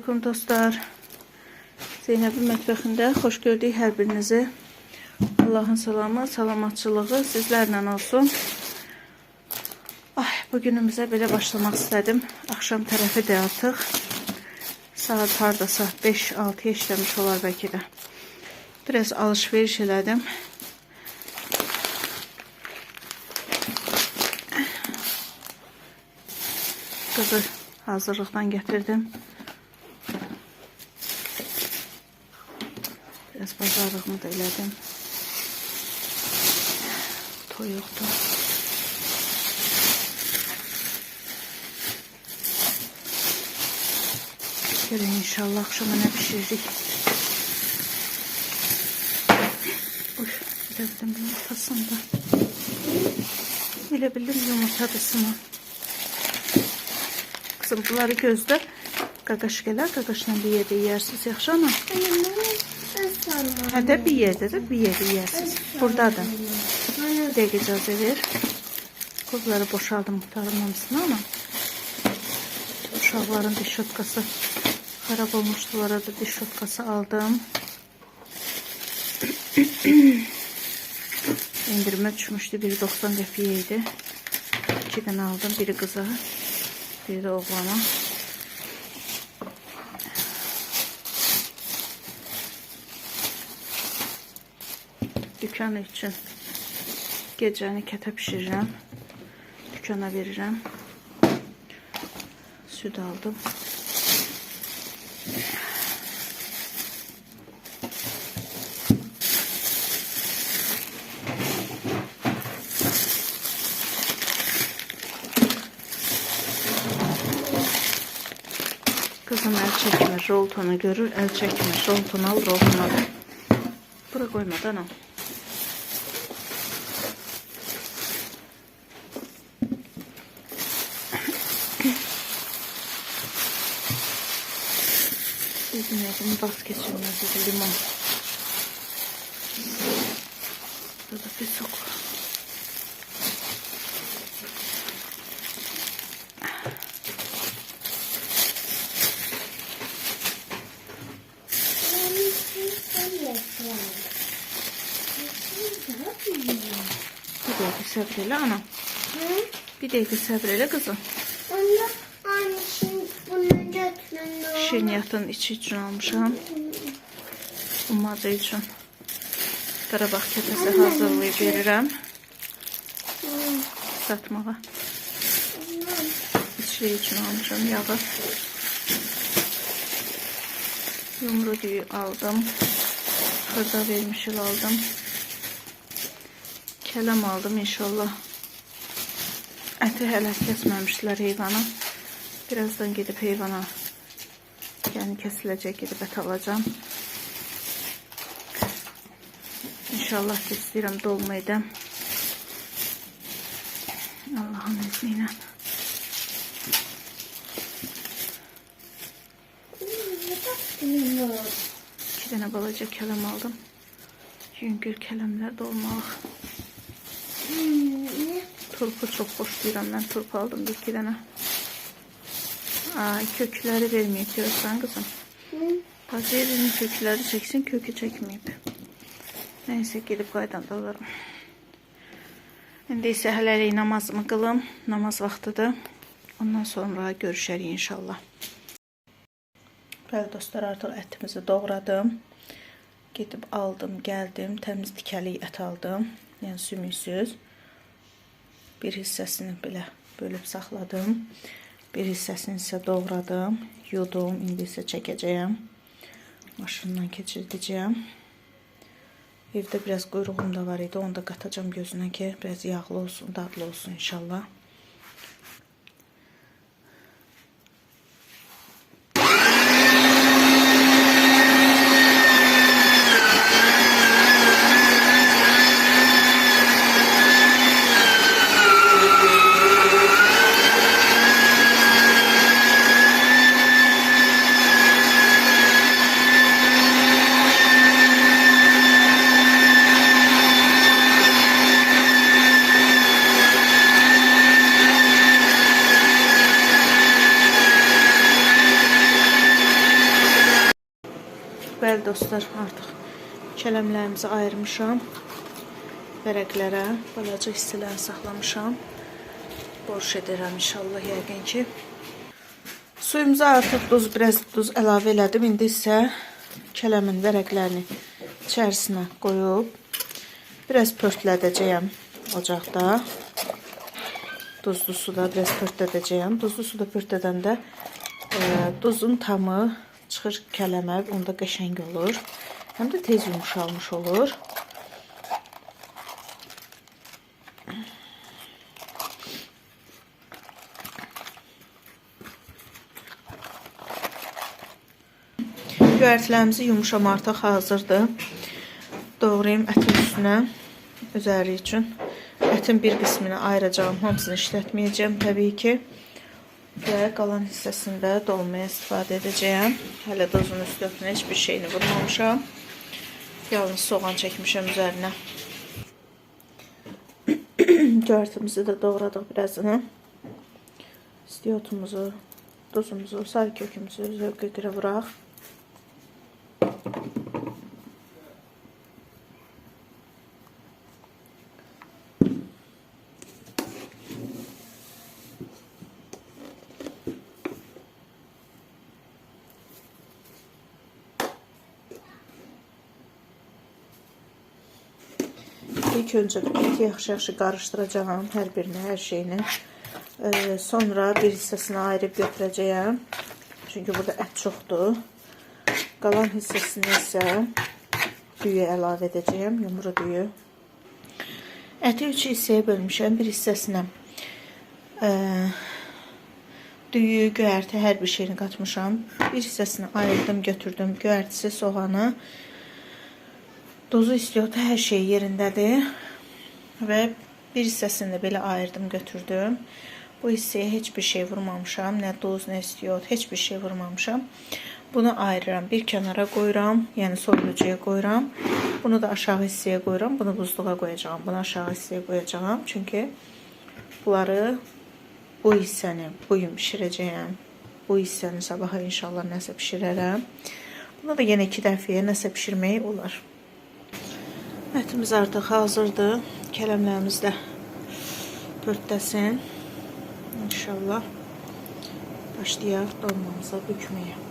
Salam aleykum dostlar. Zeynəbin mətbəxində xoş gördük hər birinizi. Allahın salamı, salamatçılığı sizlərlə olsun. Ay, bu günümüzə belə başlamaq istədim. Axşam tərəfi də artıq. Saat hardasa 5-6 işləmiş olar bəlkə də. Biraz alışveriş elədim. Kızı hazırlıktan getirdim. Pazarlığımı da elədim. Toyuqdu. Görün inşallah akşama ne pişiririk. Uy, bilebildim yumurtasını da. Bilebildim yumurtasını. Kızım bunları gözlə. Qaqaş gələr, qaqaşla bir yerdə yeyirsiniz, yaxşı ana? Hə də bir yerdə də bir yerdə yeyirsiniz. Buradadır. Bir dəqiqə icazə ver. Qozları boşaldım qutarın hamısını ama uşaqların diş şotkası xarab olmuşdulara da diş şotkası aldım. İndirime düşmüştü. Biri 90 qəpiyə. İki dənə aldım. Biri qıza, biri də. Dükkan üçün gecəni kətə pişirirəm. Dükana verirəm. Süd aldım. Kızım el çekmir, roltonu görür, el çekmir, rolton al, rolton al. Bura koymadan al. Geçirmez bir limon. Burada bir sok. Bir dakika sabreyle anam. Bir dakika sabreyle kızım. Şirniyyatın içi için almışam. Ummadı için. Qarabağ kətəsi hazırlayıb verirəm. Satmağa. İçliyi için almışam yağı. Yumru düyü aldım. Xırda vermişil aldım. Kələm aldım inşallah. Əti hələ kəsməmişlər heyvana. Birazdan gidip heyvana yani kesilecek gidip et alacağım. İnşallah istəyirəm dolmayı da. Allah'ın izniyle. İki tane balaca kələm aldım. Yüngül kələmlər dolmaq. Turpu çok xoşlayıram mən. Turp aldım bir iki dənə. Ay kökləri verməyib görürsən qızım. Bazerinin kökləri çəksin, kökü çəkməyib. Neyse gidip qaydanda alaram. İndi isə hələlik namazımı qılım. Namaz vaxtıdır. Ondan sonra görüşərik inşallah. Bəli dostlar, artıq ətimizi doğradım. Gedib aldım, gəldim. Təmiz tikəli ət aldım. Yəni sümüksüz. Bir hissəsini belə bölüb saxladım. Bir hissəsini isə doğradım. Yudum. İndi isə çəkəcəyəm. Maşından keçirdəcəyəm. Evdə biraz quyruğum da var idi. Onu da qatacağım gözünə ki, biraz yağlı olsun, dadlı olsun inşallah. Bəli dostlar, artıq kələmlərimizi ayırmışam. Vərəqlərə balaca hissələri saxlamışam. Borç edirəm inşallah yəqin ki. Suyumuza artıq duz, biraz duz əlavə elədim. İndi isə kələmin vərəqlərini içərisinə qoyub biraz pörtlədəcəyəm ocaqda. Duzlu suda biraz pörtlədəcəyəm. Duzlu suda pörtlədəndə e, duzun tamı çıxır kələmə, onda qəşəng olur. Həm də tez yumşalmış olur. Göyərtilərimizi yumuşam artıq hazırdır. Doğrayım ətin üstünə üzəri üçün. Ətin bir qismini ayıracağım, hamısını işlətməyəcəm təbii ki. Və qalan hissəsində dolmaya istifadə edəcəyəm. Hələ dozun üstünə heç bir şeyini vurmamışam. Yalnız soğan çəkmişəm üzərinə. Göyərtimizi də doğradıq birazını. İstiotumuzu, duzumuzu, sarı kökümüzü zövqə görə vuraq. İlk önce eti yaxşı-yaxşı qarışdıracağam hər birini, hər şeyini. Ee, sonra bir hissəsini ayırıb götürəcəyəm. Çünki burada ət çoxdur. Qalan hissəsini isə düyü əlavə edəcəyəm, yumru düyü. Əti üç hissəyə bölmüşəm. Bir hissəsinə e, düyü, göyərti, hər bir şeyini qatmışam. Bir hissəsini ayırdım, götürdüm. Göyərtisi, soğanı, Dozu istiyordu her şey yerindədir. Və bir hissəsini də belə ayırdım, götürdüm. Bu hissəyə heç bir şey vurmamışam. Nə doz, nə istiyot, heç bir şey vurmamışam. Bunu ayırıram, bir kənara qoyuram, yəni soyuducuya qoyuram. Bunu da aşağı hissəyə qoyuram, bunu buzluğa qoyacağam. Bunu aşağı hissəyə qoyacağam. Çünki bunları bu hissəni bu gün bişirəcəyəm. Bu hissəni sabaha inşallah nəsə bişirərəm. Bunu da yenə iki dəfəyə nəsə bişirmək olar. Ətimiz artıq hazırdır. Kələmlərimiz də pörtləsin. İnşallah başlayaq dolmamıza bükməyə.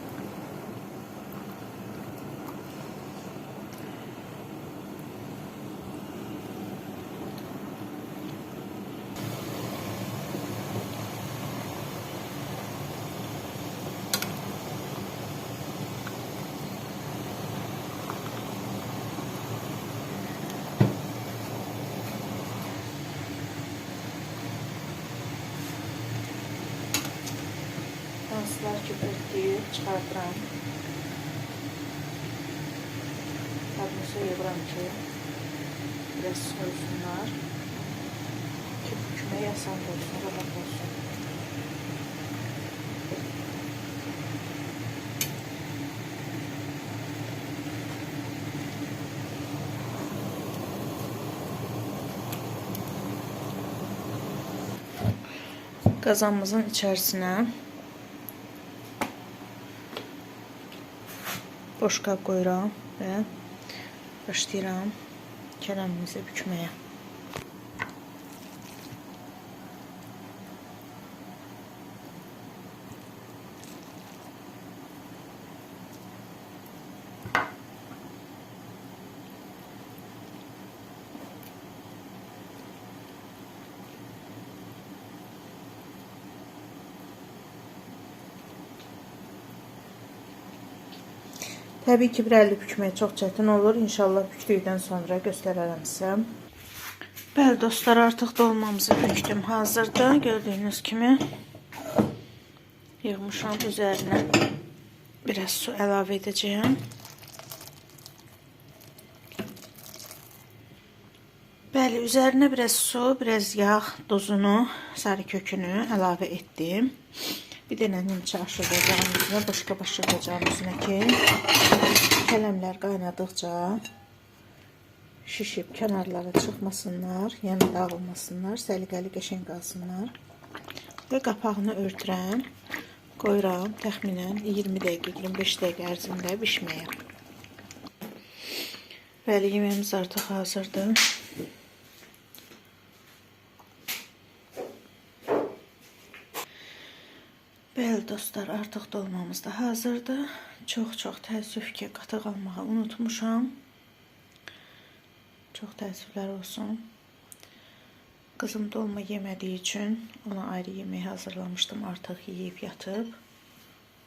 Hansılar ki pörtləyib çıxardıram. Adını soyuram ki biraz soysunlar. Ki bükmək asan olsun, rahat olsun. Kazanımızın içerisine boşqab qoyuram və başlayıram kələmimizi bükməyə. Təbii ki, bir əlli bükmək çox çətin olur. İnşallah bükdükdən sonra göstərərəm sizə. Bəli dostlar, artıq dolmamızı bükdüm. Hazırda gördüyünüz kimi yığmışam üzərinə biraz su əlavə edəcəyəm. Bəli, üzərinə biraz su, biraz yağ, dozunu, sarı kökünü əlavə etdim. Bir dənə nimçə aşıracağım üzünə, başqa başıracağım üzünə ki, kələmlər qaynadıqca şişib kənarlara çıxmasınlar, yəni dağılmasınlar, səliqəli qəşəng qalsınlar. Və qapağını örtürəm, qoyuram təxminən 20 dəqiqə, 25 dəqiqə ərzində bişməyə. Bəli, yemeğimiz artıq hazırdır. Bəli dostlar, artıq dolmamız da hazırdır. Çox-çox təəssüf ki, qatıq almağı unutmuşam. Çox təəssüflər olsun. Qızım dolma yemədiyi üçün ona ayrı yemək hazırlamışdım. Artıq yeyib yatıb.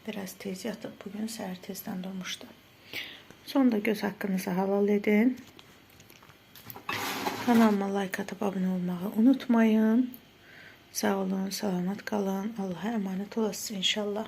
Biraz tez yatıb. Bugün səhər tezdən durmuşdu. Sonda göz haqqınızı halal edin. Kanalıma like atıp abone olmağı unutmayın. Sağ olun, salamat qalın. Allah'a emanet olasınız inşallah.